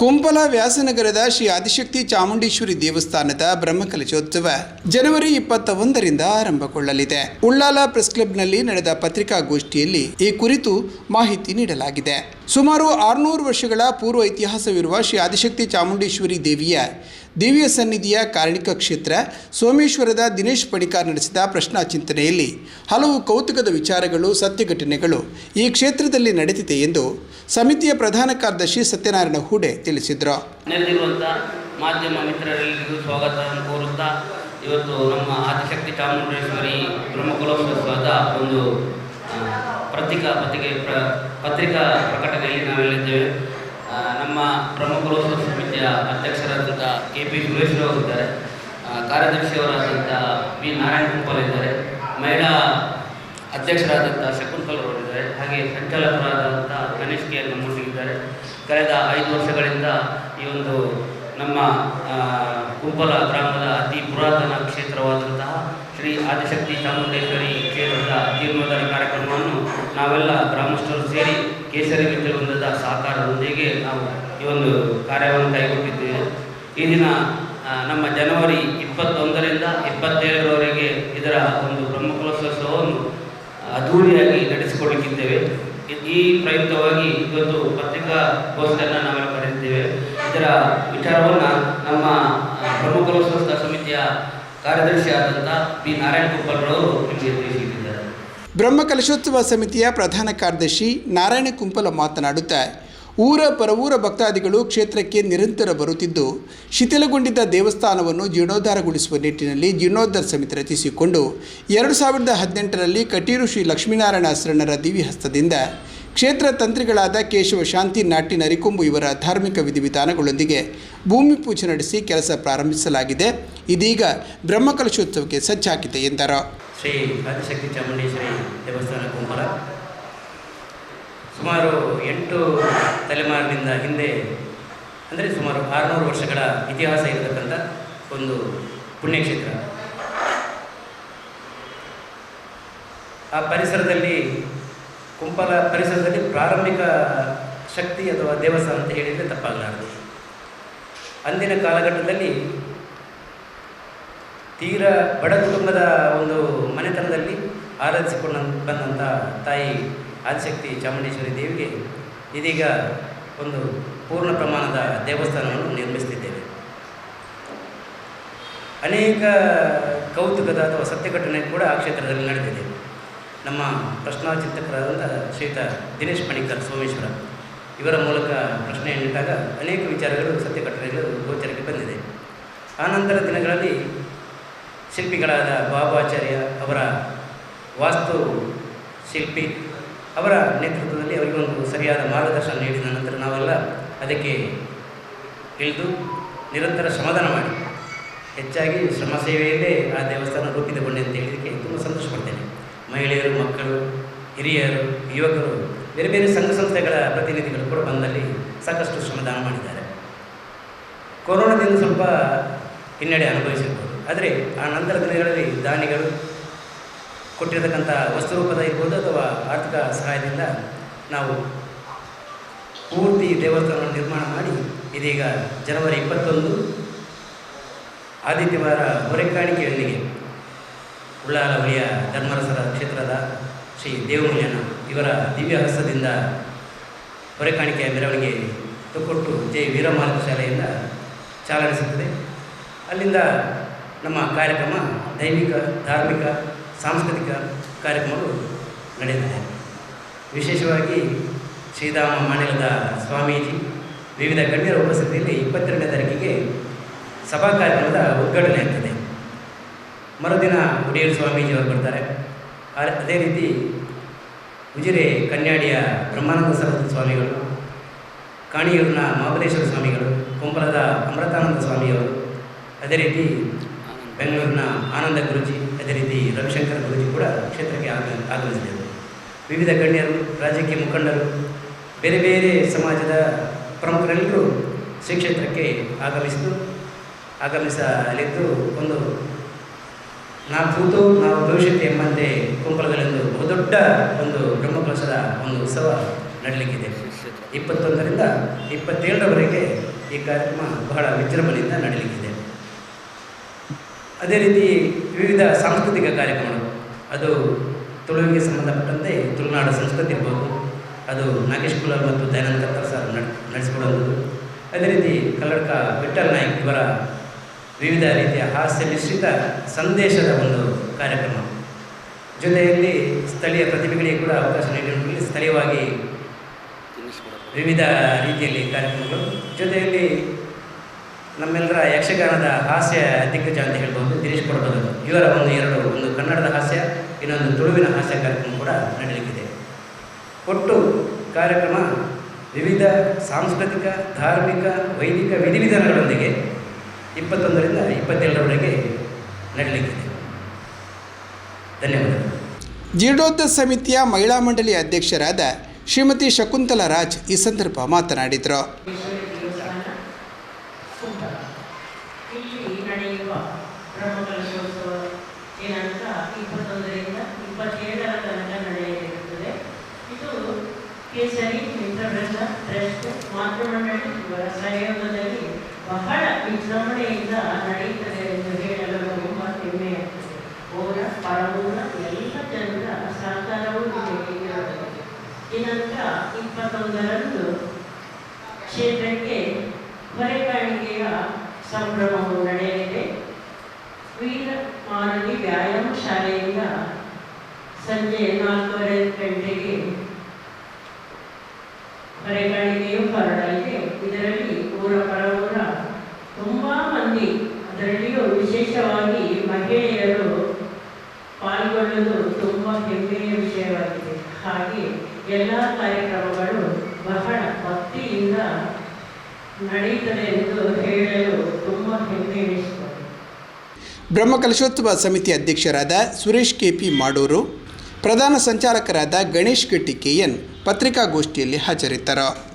ಕುಂಪಲ ವ್ಯಾಸನಗರದ ಶ್ರೀ ಆದಿಶಕ್ತಿ ಚಾಮುಂಡೇಶ್ವರಿ ದೇವಸ್ಥಾನದ ಬ್ರಹ್ಮಕಲಶೋತ್ಸವ ಜನವರಿ ಇಪ್ಪತ್ತ ಒಂದರಿಂದ ಆರಂಭಗೊಳ್ಳಲಿದೆ. ಉಳ್ಳಾಲ ಪ್ರೆಸ್ ಕ್ಲಬ್ನಲ್ಲಿ ನಡೆದ ಪತ್ರಿಕಾಗೋಷ್ಠಿಯಲ್ಲಿ ಈ ಕುರಿತು ಮಾಹಿತಿ ನೀಡಲಾಗಿದೆ. ಸುಮಾರು ಆರುನೂರು ವರ್ಷಗಳ ಪೂರ್ವ ಇತಿಹಾಸವಿರುವ ಶ್ರೀ ಆದಿಶಕ್ತಿ ಚಾಮುಂಡೇಶ್ವರಿ ದೇವಿಯ ದೇವಿಯ ಸನ್ನಿಧಿಯ ಕಾರಣಿಕ ಕ್ಷೇತ್ರ ಸೋಮೇಶ್ವರದ ದಿನೇಶ್ ಪಡಿಕಾರ್ ನಡೆಸಿದ ಪ್ರಶ್ನಾ ಚಿಂತನೆಯಲ್ಲಿ ಹಲವು ಕೌತುಕದ ವಿಚಾರಗಳು ಸತ್ಯ ಘಟನೆಗಳು ಈ ಕ್ಷೇತ್ರದಲ್ಲಿ ನಡೆದಿದೆ ಎಂದು ಸಮಿತಿಯ ಪ್ರಧಾನ ಕಾರ್ಯದರ್ಶಿ ಸತ್ಯನಾರಾಯಣ ಹೂಡೆ ತಿಳಿಸಿದರು. ಮಾಧ್ಯಮ ಮಿತ್ರರೆಲ್ಲರಿಗೂ ಸ್ವಾಗತವನ್ನು ಕೋರುತ್ತಾ, ಇವತ್ತು ನಮ್ಮ ಆದಿಶಕ್ತಿ ಚಾಮುಂಡೇಶ್ವರಿ ಬ್ರಹ್ಮಕುಲೋತ್ಸವದ ಒಂದು ಪತ್ರಿಕಾ ಪತ್ರಿಕೆ ಪ್ರ, ಪತ್ರಿಕಾ ಪ್ರಕಟಣೆಯಲ್ಲಿ ನಾವೆಲ್ಲಿದ್ದೇವೆ ನಮ್ಮ ಪ್ರಮುಖರು ಸಮಿತಿಯ ಅಧ್ಯಕ್ಷರಾದಂಥ ಕೆ ಪಿ ಸುರೇಶ್ರವರು ಇದ್ದಾರೆ. ಕಾರ್ಯದರ್ಶಿಯವರಾದಂಥ ಬಿ ನಾರಾಯಣ ಕುಂಪಲ್ ಇದ್ದಾರೆ. ಮಹಿಳಾ ಅಧ್ಯಕ್ಷರಾದಂಥ ಶಕುಂತಲ್ ಅವರಿದ್ದಾರೆ ಹಾಗೆ ಸಂಚಾಲಕರಾದಂಥ ಗಣೇಶ್ ಕೆ ನಮ್ಮೊಂದಿಗಿದ್ದಾರೆ ಕಳೆದ ಐದು ವರ್ಷಗಳಿಂದ ಈ ಒಂದು ನಮ್ಮ ಕುಂಪಲ ಗ್ರಾಮದ ಅತಿ ಪುರಾತನ ಕ್ಷೇತ್ರವಾದಂತಹ ಶ್ರೀ ಆದಿಶಕ್ತಿ ಚಾಮುಂಡೇಶ್ವರಿ ಕ್ಷೇತ್ರದ ಜೀರ್ಣೋದ್ಧಾರ ಕಾರ್ಯಕ್ರಮವನ್ನು ನಾವೆಲ್ಲ ಗ್ರಾಮಸ್ಥರು ಸೇರಿ ಕೇಸರಿ ವೃಂದದ ಸಹಕಾರದೊಂದಿಗೆ ನಾವು ಈ ಒಂದು ಕಾರ್ಯವನ್ನು ಕೈಗೊಂಡಿದ್ದೇವೆ. ಈ ದಿನ ನಮ್ಮ ಜನವರಿ ಇಪ್ಪತ್ತೊಂದರಿಂದ ಇಪ್ಪತ್ತೇಳರವರೆಗೆ ಇದರ ಒಂದು ಬ್ರಹ್ಮಕಲಶೋತ್ಸವವನ್ನು ಅದ್ಧೂರಿಯಾಗಿ ನಡೆಸಿಕೊಳ್ಳುತ್ತಿದ್ದೇವೆ. ಈ ಪ್ರಯುಕ್ತವಾಗಿ ಇವತ್ತು ಪತ್ರಿಕಾಗೋಷ್ಠಿಯನ್ನು ನಾವೆಲ್ಲ ಕರೆದಿದ್ದೇವೆ ಇದರ ವಿಚಾರವನ್ನು ನಮ್ಮ ಬ್ರಹ್ಮಕುಲೋತ್ಸವ ಸಮಿತಿಯ ಕಾರ್ಯದರ್ಶಿ ಬ್ರಹ್ಮಕಲಶೋತ್ಸವ ಸಮಿತಿಯ ಪ್ರಧಾನ ಕಾರ್ಯದರ್ಶಿ ನಾರಾಯಣ ಕುಂಪಲ ಮಾತನಾಡುತ್ತಾ ಊರ ಪರವೂರ ಭಕ್ತಾದಿಗಳು ಕ್ಷೇತ್ರಕ್ಕೆ ನಿರಂತರ ಬರುತ್ತಿದ್ದು, ಶಿಥಿಲಗೊಂಡಿದ್ದ ದೇವಸ್ಥಾನವನ್ನು ಜೀರ್ಣೋದ್ಧಾರಗೊಳಿಸುವ ನಿಟ್ಟಿನಲ್ಲಿ ಜೀರ್ಣೋದ್ಧಾರ ಸಮಿತಿ ರಚಿಸಿಕೊಂಡು, ಎರಡು ಸಾವಿರದ ಹದಿನೆಂಟರಲ್ಲಿ ಕಟೀರು ಶ್ರೀ ಲಕ್ಷ್ಮೀನಾರಾಯಣ ಶರಣರ ದಿವ್ಯ ಹಸ್ತದಿಂದ ಕ್ಷೇತ್ರ ತಂತ್ರಿಗಳಾದ ಕೇಶವ, ಶಾಂತಿ, ನಾಟಿ, ನರಿಕೊಂಬು ಇವರ ಧಾರ್ಮಿಕ ವಿಧಿವಿಧಾನಗಳೊಂದಿಗೆ ಭೂಮಿ ಪೂಜೆ ನಡೆಸಿ ಕೆಲಸ ಪ್ರಾರಂಭಿಸಲಾಗಿದೆ. ಇದೀಗ ಬ್ರಹ್ಮಕಲಶೋತ್ಸವಕ್ಕೆ ಸಜ್ಜಾಗಿದೆ ಎಂದರು. ಶ್ರೀ ಆದಿಶಕ್ತಿ ಚಾಮುಂಡೇಶ್ವರಿ ದೇವಸ್ಥಾನ ಕುಂಬಳ ಸುಮಾರು ಎಂಟು ತಲೆಮಾರಿನಿಂದ ಹಿಂದೆ, ಅಂದರೆ ಸುಮಾರು ಆರುನೂರು ವರ್ಷಗಳ ಇತಿಹಾಸ ಇರತಕ್ಕಂಥ ಒಂದು ಪುಣ್ಯಕ್ಷೇತ್ರ. ಆ ಪರಿಸರದಲ್ಲಿ ಕುಂಪಲ ಪರಿಸರದಲ್ಲಿ ಪ್ರಾರಂಭಿಕ ಶಕ್ತಿ ಅಥವಾ ದೇವಸ್ಥಾನ ಅಂತ ಹೇಳಿದರೆ ತಪ್ಪಾಗಲಾರದು. ಅಂದಿನ ಕಾಲಘಟ್ಟದಲ್ಲಿ ತೀರ ಬಡ ಕುಟುಂಬದ ಒಂದು ಮನೆತನದಲ್ಲಿ ಆರಾಧಿಸಿಕೊಂಡು ಬಂದಂಥ ತಾಯಿ ಆದಿಶಕ್ತಿ ಚಾಮುಂಡೇಶ್ವರಿ ದೇವಿಗೆ ಇದೀಗ ಒಂದು ಪೂರ್ಣ ಪ್ರಮಾಣದ ದೇವಸ್ಥಾನವನ್ನು ನಿರ್ಮಿಸುತ್ತಿದ್ದೇವೆ ಅನೇಕ ಕೌತುಕದ ಅಥವಾ ಸತ್ಯ ಘಟನೆ ಕೂಡ ಆ ಕ್ಷೇತ್ರದಲ್ಲಿ ನಡೆದಿದೆ. ನಮ್ಮ ಪ್ರಶ್ನಾಚಿಂತಕರಾದಂಥ ಶ್ರೀಯುತ ದಿನೇಶ್ ಪಣಿಕರ್ ಸೋಮೇಶ್ವರ ಇವರ ಮೂಲಕ ಪ್ರಶ್ನೆಯನ್ನಿಟ್ಟಾಗ ಅನೇಕ ವಿಚಾರಗಳು ಸತ್ಯ ಘಟನೆಗಳು ಗೋಚರಕ್ಕೆ ಬಂದಿದೆ. ಆನಂತರ ದಿನಗಳಲ್ಲಿ ಶಿಲ್ಪಿಗಳಾದ ಬಾಬಾಚಾರ್ಯ ಅವರ ವಾಸ್ತು ಶಿಲ್ಪಿ ಅವರ ನೇತೃತ್ವದಲ್ಲಿ ಅವರಿಗೊಂದು ಸರಿಯಾದ ಮಾರ್ಗದರ್ಶನ ನೀಡಿದ ನಂತರ ನಾವೆಲ್ಲ ಅದಕ್ಕೆ ಇಳಿದು ನಿರಂತರ ಶ್ರಮದಾನ ಮಾಡಿ. ಹೆಚ್ಚಾಗಿ ಶ್ರಮ ಸೇವೆಯಲ್ಲೇ ಆ ದೇವಸ್ಥಾನ ರೂಪಿತಗೊಂಡೆ ಅಂತ ಹೇಳಿದಕ್ಕೆ ತುಂಬ ಸಂತೋಷ ಪಡ್ತೇನೆ ಮಹಿಳೆಯರು, ಮಕ್ಕಳು, ಹಿರಿಯರು, ಯುವಕರು, ಬೇರೆ ಬೇರೆ ಸಂಘ ಸಂಸ್ಥೆಗಳ ಪ್ರತಿನಿಧಿಗಳು ಕೂಡ ಬಂದಲ್ಲಿ ಸಾಕಷ್ಟು ಶ್ರಮದಾನ ಮಾಡಿದ್ದಾರೆ. ಕೊರೋನಾದಿಂದ ಸ್ವಲ್ಪ ಹಿನ್ನಡೆ ಅನುಭವಿಸಿರ್ಬೋದು. ಆದರೆ ಆ ನಂತರ ದಿನಗಳಲ್ಲಿ ದಾನಿಗಳು ಕೊಟ್ಟಿರತಕ್ಕಂಥ ವಸ್ತು ರೂಪದ ಇರ್ಬೋದು ಅಥವಾ ಆರ್ಥಿಕ ಸಹಾಯದಿಂದ ನಾವು ಪೂರ್ತಿ ದೇವಸ್ಥಾನವನ್ನು ನಿರ್ಮಾಣ ಮಾಡಿ ಇದೀಗ ಜನವರಿ ಇಪ್ಪತ್ತೊಂದು, ಆದಿತ್ಯವಾರ ಹೊರೆಕಾಣಿಕೆಯೊಂದಿಗೆ ಹುಲಿಯ ಧರ್ಮರಸರ ಕ್ಷೇತ್ರದ ಶ್ರೀ ದೇವಮೂಲ್ಯನ ಇವರ ದಿವ್ಯ ಹಸ್ತದಿಂದ ಹೊರೆಕಾಣಿಕೆಯ ಮೆರವಣಿಗೆ ತುಕ್ಕೊಟ್ಟು ಜೈ ವೀರಮಾರ್ಗ ಶಾಲೆಯಿಂದ ಚಾಲನೆ ಸಿಗ್ತದೆ ಅಲ್ಲಿಂದ ನಮ್ಮ ಕಾರ್ಯಕ್ರಮ ದೈವಿಕ, ಧಾರ್ಮಿಕ, ಸಾಂಸ್ಕೃತಿಕ ಕಾರ್ಯಕ್ರಮಗಳು ನಡೆದಿದೆ. ವಿಶೇಷವಾಗಿ ಶ್ರೀಧಾಮ ಮಾಣಿಲದ ಸ್ವಾಮೀಜಿ, ವಿವಿಧ ಗಣ್ಯರ ಉಪಸ್ಥಿತಿಯಲ್ಲಿ ಇಪ್ಪತ್ತೆರಡನೇ ತಾರೀಕಿಗೆ ಸಭಾ ಕಾರ್ಯಕ್ರಮದ ಉದ್ಘಾಟನೆ ಆಗ್ತದೆ. ಮರುದಿನ ಉಡಿಯೂರು ಸ್ವಾಮೀಜಿಯವರು ಬರ್ತಾರೆ. ಅದೇ ರೀತಿ ಉಜಿರೆ ಕನ್ಯಾಡಿಯ ಬ್ರಹ್ಮಾನಂದ ಸರಸ್ವತಿ ಸ್ವಾಮಿಗಳು, ಕಾಣಿಯೂರಿನ ಮಹಾಬಲೇಶ್ವರ ಸ್ವಾಮಿಗಳು, ಕುಂಬಳದ ಅಮೃತಾನಂದ ಸ್ವಾಮಿಯವರು, ಅದೇ ರೀತಿ ಬೆಂಗಳೂರಿನ ಆನಂದ ಗುರುಜಿ, ಅದೇ ರೀತಿ ರವಿಶಂಕರ ಗುರುಜಿ ಕೂಡ ಕ್ಷೇತ್ರಕ್ಕೆ ಆಗ ಆಗಮಿಸಿದರು. ವಿವಿಧ ಗಣ್ಯರು, ರಾಜಕೀಯ ಮುಖಂಡರು, ಬೇರೆ ಬೇರೆ ಸಮಾಜದ ಪ್ರಮುಖರೆಲ್ಲರೂ ಶ್ರೀಕ್ಷೇತ್ರಕ್ಕೆ ಆಗಮಿಸಿದ್ದು, ಆಗಮಿಸಲಿದ್ದು ಒಂದು ನಾವು ಕೂತು ನಾವು ಭವಿಷ್ಯತ್ತು ಎಂಬಂತೆ ಒಂದು ಬಹುದೊಡ್ಡ ಒಂದು ಬ್ರಹ್ಮಕಲಶದ ಒಂದು ಉತ್ಸವ ನಡಲಿಕ್ಕಿದೆ. ಇಪ್ಪತ್ತೊಂದರಿಂದ ಇಪ್ಪತ್ತೇಳರವರೆಗೆ ಈ ಕಾರ್ಯಕ್ರಮ ಬಹಳ ವಿಜೃಂಭಣೆಯಿಂದ ನಡಲಿಕ್ಕಿದೆ. ಅದೇ ರೀತಿ ವಿವಿಧ ಸಾಂಸ್ಕೃತಿಕ ಕಾರ್ಯಕ್ರಮಗಳು. ಅದು ತುಳುವಿಗೆ ಸಂಬಂಧಪಟ್ಟಂತೆ ತುಳುನಾಡು ಸಂಸ್ಕೃತಿ ಇರ್ಬೋದು, ಅದು ನಾಗೇಶ್ ಕುಲರ್ ಮತ್ತು ದಯಾನಂದ ಸರ್ ನಡ್, ನಡೆಸಿಕೊಡುವಂಥದ್ದು. ಅದೇ ರೀತಿ ಕಲ್ಲಡ್ಕ ವಿಠಲ್ ನಾಯಕ್ ಇವರ ವಿವಿಧ ರೀತಿಯ ಹಾಸ್ಯ ಮಿಶ್ರಿತ ಸಂದೇಶದ ಒಂದು ಕಾರ್ಯಕ್ರಮ. ಜೊತೆಯಲ್ಲಿ ಸ್ಥಳೀಯ ಪ್ರತಿಭೆಗಳಿಗೆ ಕೂಡ ಅವಕಾಶ ನೀಡಿರುವುದರಲ್ಲಿ ಸ್ಥಳೀಯವಾಗಿ ವಿವಿಧ ರೀತಿಯಲ್ಲಿ ಕಾರ್ಯಕ್ರಮಗಳು. ಜೊತೆಯಲ್ಲಿ ನಮ್ಮೆಲ್ಲರ ಯಕ್ಷಗಾನದ ಹಾಸ್ಯ ದಿಗ್ಗಜ ಅಂತ ಹೇಳ್ಬೋದು ದಿನೇಶ್ ಕೊಡಬಹುದು ಇವರ ಒಂದು ಎರಡು, ಒಂದು ಕನ್ನಡದ ಹಾಸ್ಯ, ಇನ್ನೊಂದು ತುಳುವಿನ ಹಾಸ್ಯ ಕಾರ್ಯಕ್ರಮ ಕೂಡ ನಡೆಯಲಿಕ್ಕಿದೆ. ಒಟ್ಟು ಕಾರ್ಯಕ್ರಮ ವಿವಿಧ ಸಾಂಸ್ಕೃತಿಕ, ಧಾರ್ಮಿಕ, ವೈದಿಕ ವಿಧಿವಿಧಾನಗಳೊಂದಿಗೆ ಇಪ್ಪತ್ತೊಂದರಿಂದ ಇಪ್ಪತ್ತೇಳರವರೆಗೆ ನಡೆಯಲಿಕ್ಕಿದೆ ಧನ್ಯವಾದಗಳು. ಜೀರ್ಣೋದ್ಧ ಸಮಿತಿಯ ಮಹಿಳಾ ಮಂಡಳಿ ಅಧ್ಯಕ್ಷರಾದ ಶ್ರೀಮತಿ ಶಕುಂತಲಾ ರಾಜ್ ಈ ಸಂದರ್ಭ ಮಾತನಾಡಿದರು. ಕೇಸರಿ ಟ್ರಸ್ಟ್ ಮಾತೃಮಂಡಳಿ ಇವರ ಸಹಯೋಗದಲ್ಲಿ ಬಹಳ ವಿಜೃಂಭಣೆಯಿಂದ ನಡೆಯುತ್ತದೆ ಎಂದು ಹೇಳಲು ತುಂಬ ಹೆಮ್ಮೆಯಾಗ್ತದೆ ಓರ ಪರವೂರ ಎಲ್ಲ ಜನರ ಸಹಕಾರವೂ ದಿನಾಂಕ ಇಪ್ಪತ್ತೊಂದರಂದು ಕ್ಷೇತ್ರಕ್ಕೆ ಹೊರೆಕಾಣಿಕೆಯ ಸಂಭ್ರಮವು ನಡೆಯಲಿದೆ ವೀರ ಮಾನವಿ ವ್ಯಾಯಾಮ ಶಾಲೆಯಿಂದ ಸಂಜೆ ನಾಲ್ಕೂವರೆ ಗಂಟೆಗೆ ಹೊರೆಕಾಣಿಕೆಯು ಹೊರಡಲಿದೆ ಇದರಲ್ಲಿ ಊರ ಪರವೂರ ತುಂಬ ಮಂದಿ ಅದರಲ್ಲಿಯೂ ವಿಶೇಷವಾಗಿ ಮಹಿಳೆಯರು ಪಾಲ್ಗೊಳ್ಳುವುದು ತುಂಬ ಹೆಮ್ಮೆಯ ವಿಷಯವಾಗಿದೆ ಹಾಗೆ ಎಲ್ಲ ಕಾರ್ಯಕ್ರಮಗಳು ಬಹಳ ಭಕ್ತಿಯಿಂದ ನಡೆಯುತ್ತದೆ ಎಂದು ಹೇಳಲು ತುಂಬ ಹೆಮ್ಮೆ ಎನಿಸುತ್ತದೆ ಬ್ರಹ್ಮಕಲಶೋತ್ಸವ ಸಮಿತಿ ಅಧ್ಯಕ್ಷರಾದ ಸುರೇಶ್ ಕೆಪಿ ಮಾಡೂರು, ಪ್ರಧಾನ ಸಂಚಾಲಕರಾದ ಗಣೇಶ್ ಗಟ್ಟಿ ಕೆಎನ್ ಪತ್ರಿಕಾಗೋಷ್ಠಿಯಲ್ಲಿ ಹಾಜರಿದ್ದರು.